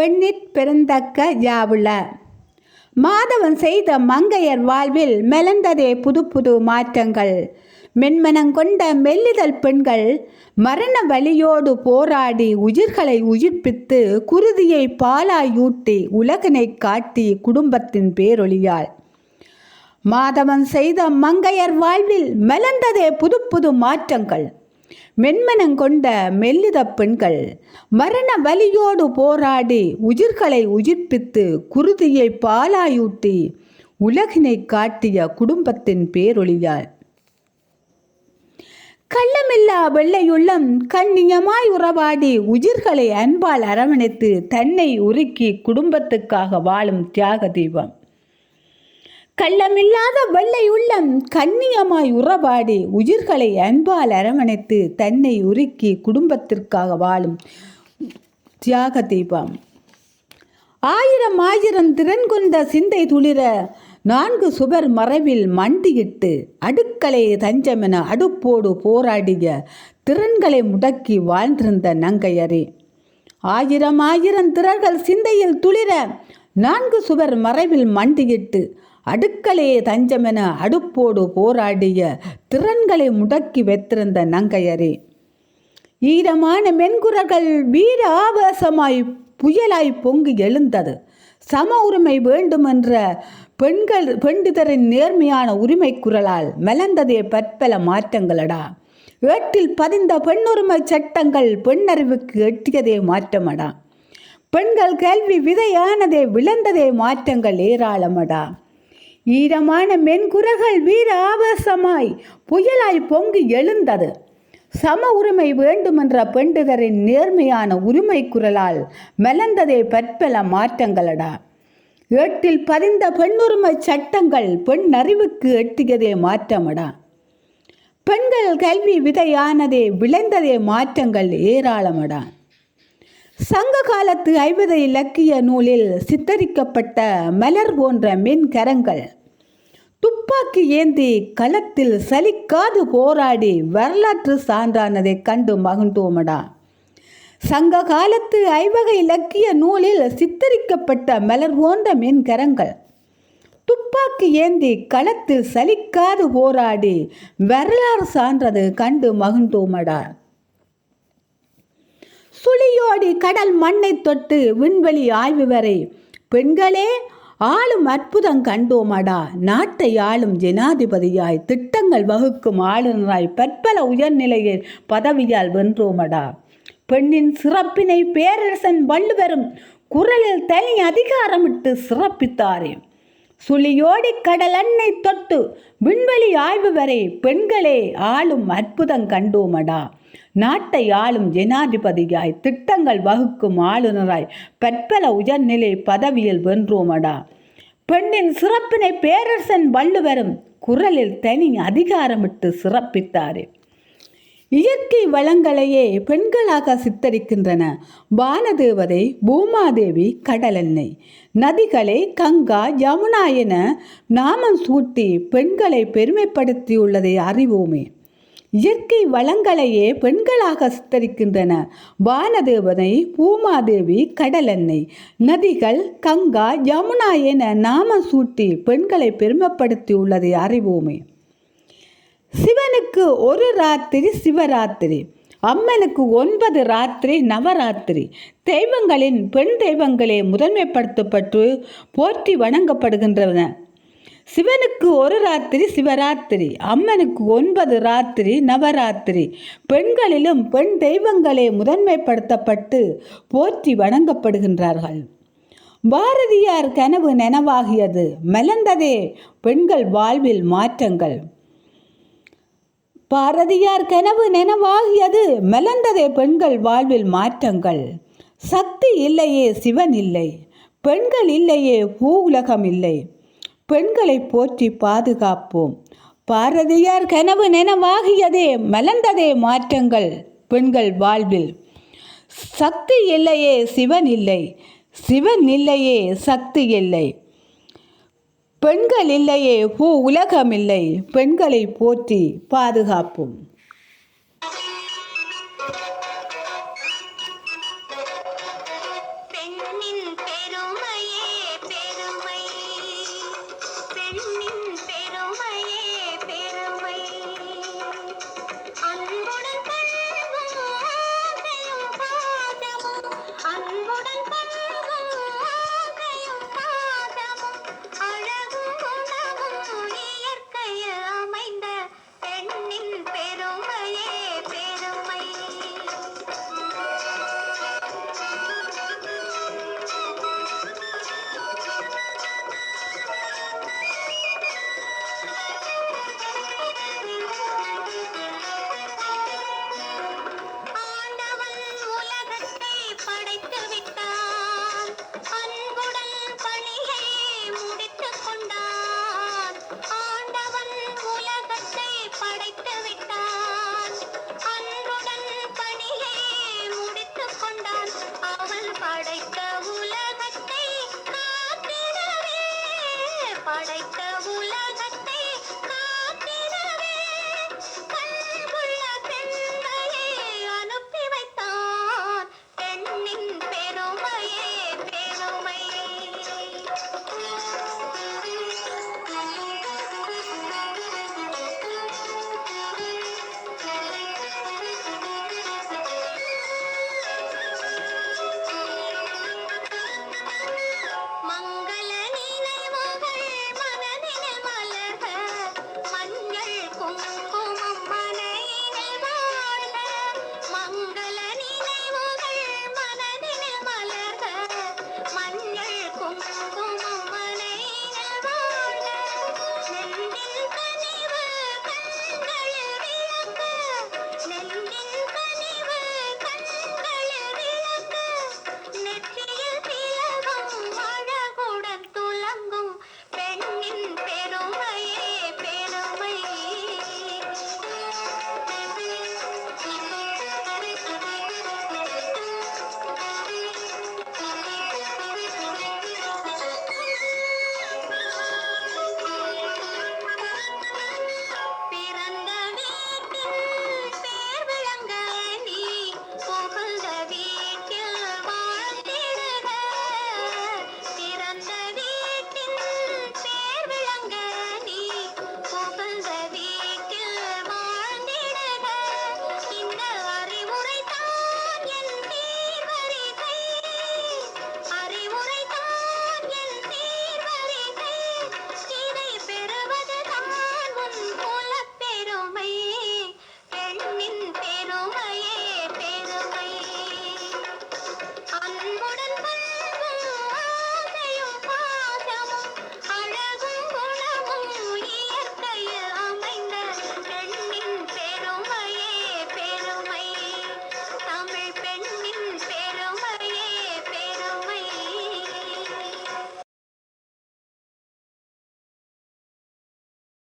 பெண்ணிற் பிறந்தக்க யாவுள? மாதவன் செய்த மங்கையர் வாழ்வில் மெலந்ததே புது புது மாற்றங்கள். மென்மனங்கொண்ட மெல்லிதழ் பெண்கள் மரண வலியோடு போராடி உயிர்களை உயிர்ப்பித்து குருதியை பாலாயூட்டி உலகனை காட்டி குடும்பத்தின் பேரொழியாள் மாதவன் செய்த மங்கையர் வாழ்வில் மெலந்ததே புது புது மாற்றங்கள். மென்மனங்கொண்ட மெல்லித பெண்கள் மரண வலியோடு போராடி உயிர்களை உயிர்ப்பித்து குருதியை பாலாயூட்டி உலகினை காட்டிய குடும்பத்தின் பேரொழியாள் கள்ளமில்லா வெள்ளையுள்ளம் கண்ணியமாய் உறவாடி உயிர்களை அன்பால் அரவணைத்து தன்னை உருக்கி குடும்பத்துக்காக வாழும் தியாக தெய்வம். கள்ளமில்லாத வெள்ளை உள்ளம் கண்ணியமாய் உறவாடி உயிர்களை அன்பால் அரவணைத்து தன்னை உருக்கி குடும்பத்திற்காக வாழும் தியாக தீபம். ஆயிரம் ஆயிரம் திறன் கொண்ட சிந்தை துளிர நான்கு சுவர் மறைவில் மண்டியிட்டு அடுக்களை தஞ்சமென அடுப்போடு போராடிய திறன்களை முடக்கி வாழ்ந்திருந்த நங்கையரே. ஆயிரம் ஆயிரம் திறர்கள் சிந்தையில் துளிர நான்கு சுவர் மறைவில் மண்டியிட்டு அடுக்கலே தஞ்சமென அடுப்போடு போராடிய திறன்களை முடக்கி வைத்திருந்த நங்கையரே. ஈரமான மென்குரர்கள் வீர ஆவேசமாய் புயலாய் பொங்கி எழுந்தது. சம உரிமை வேண்டுமென்ற பெண்கள் பெண்டிதரின் நேர்மையான உரிமை குரலால் மலர்ந்ததே பற்பல மாற்றங்களடா. ஏட்டில் பதிந்த பெண்ணுரிமை சட்டங்கள் பெண்ணறிவுக்கு எட்டியதே மாற்றமடா. பெண்கள் கல்வி விதையானதே விளந்ததே மாற்றங்கள் ஏராளமடா. ஈரமான மென்குரர்கள் வீர ஆவேசமாய் புயலாய் பொங்கி எழுந்தது. சம உரிமை வேண்டுமென்ற பெண்டுகரின் நேர்மையான உரிமை குரலால் மலர்ந்ததே பற்பல மாற்றங்களடா. ஏட்டில் பதிந்த பெண்ணுரிமை சட்டங்கள் பெண் அறிவுக்கு எட்டியதே மாற்றமடா. பெண்கள் கல்வி விதையானதே விளைந்ததே மாற்றங்கள் ஏராளமடா. சங்க காலத்து ஐவத இலக்கிய நூலில் சித்தரிக்கப்பட்ட மலர் போன்ற மின்கரங்கள். துப்பாக்கி ஏந்தி களத்தில் சலிக்காது போராடி வரலாற்று சான்றானதை கண்டு மகிழ்ந்தோமடா. சங்க காலத்து ஐவகை இலக்கிய நூலில் சித்தரிக்கப்பட்ட மலர் போன்ற மின்கரங்கள். துப்பாக்கி ஏந்தி களத்தில் சலிக்காது போராடி வரலாறு சான்றது கண்டு மகிழ்ந்தோமடா. சுழியோடி கடல் மண்ணை தொட்டு விண்வெளி ஆய்வு வரை. பெண்களே ஆளும் அற்புதம் கண்டோமடா. நாட்டை ஆளும் ஜனாதிபதியாய் திட்டங்கள் வகுக்கும் ஆளுநராய் பற்பல உயர்நிலையில் பதவியால் வென்றோமடா. பெண்ணின் சிறப்பினை பேரரசன் வள்ளுவரும் குரலில் தனி அதிகாரமிட்டு சிறப்பித்தாரே. சுழியோடி கடல் அன்னை தொட்டு விண்வெளி ஆய்வு வரை பெண்களே ஆளும் அற்புதம் கண்டோமடா. நாட்டை ஆளும் ஜனாதிபதியாய் திட்டங்கள் வகுக்கும் ஆளுநராய் பற்பல உயர்நிலை பதவியில் வென்றோமடா பெண்ணின் சிறப்பினை பேரரசன் வள்ளுவரும் குரலில் தனி அதிகாரமிட்டு சிறப்பித்தாரே. இயற்கை வளங்களையே பெண்களாக சித்தரிக்கின்றன. வானதேவதை பூமாதேவி கடலெண்ணை. நதிகளை கங்கா யமுனா என நாமம் சூட்டி பெண்களை பெருமைப்படுத்தியுள்ளதை அறிவோமே. இயற்கை வளங்களையே பெண்களாக சித்தரிக்கின்றன. வானதேவனை பூமாதேவி கடலெண்ணெய் நதிகள் கங்கா யமுனா என நாம சூட்டி பெண்களை பெருமைப்படுத்தியுள்ளது அறிவோமே. சிவனுக்கு ஒரு ராத்திரி சிவராத்திரி அம்மனுக்கு ஒன்பது ராத்திரி நவராத்திரி. தெய்வங்களின் பெண் தெய்வங்களே முதன்மைப்படுத்தப்பட்டு போற்றி வணங்கப்படுகின்றன. சிவனுக்கு ஒரு ராத்திரி சிவராத்திரி. அம்மனுக்கு ஒன்பது ராத்திரி நவராத்திரி. பெண்களிலும் பெண் தெய்வங்களே முதன்மைப்படுத்தப்பட்டு போற்றி வணங்கப்படுகின்றார்கள். பாரதியார் கனவு நனவாகியது. மலர்ந்ததே பெண்கள் வாழ்வில் மாற்றங்கள். பாரதியார் கனவு நனவாகியது. மலர்ந்ததே பெண்கள் வாழ்வில் மாற்றங்கள். சக்தி இல்லையே சிவன் இல்லை. பெண்கள் இல்லையே பூ உலகம் இல்லை. பெண்களை போற்றி பாதுகாப்போம். பாரதியார் கனவு நனவாகியதே மலர்ந்ததே மாற்றங்கள் பெண்கள் வாழ்வில். சக்தி இல்லையே சிவன் இல்லை. சிவன் இல்லையே சக்தி இல்லை. பெண்கள் இல்லையே பூ உலகம் இல்லை. பெண்களை போற்றி பாதுகாப்போம்.